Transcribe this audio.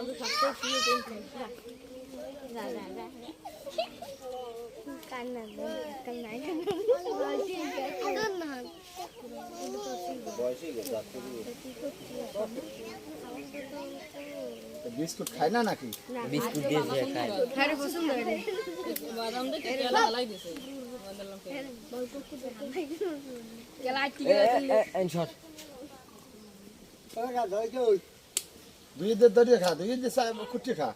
सबैले सुखी दिन भयो। जान्ने। न। कि? बिस्कुट केला দুই দিয়ে দরিয়ে খা দুই দিয়ে কুটি খা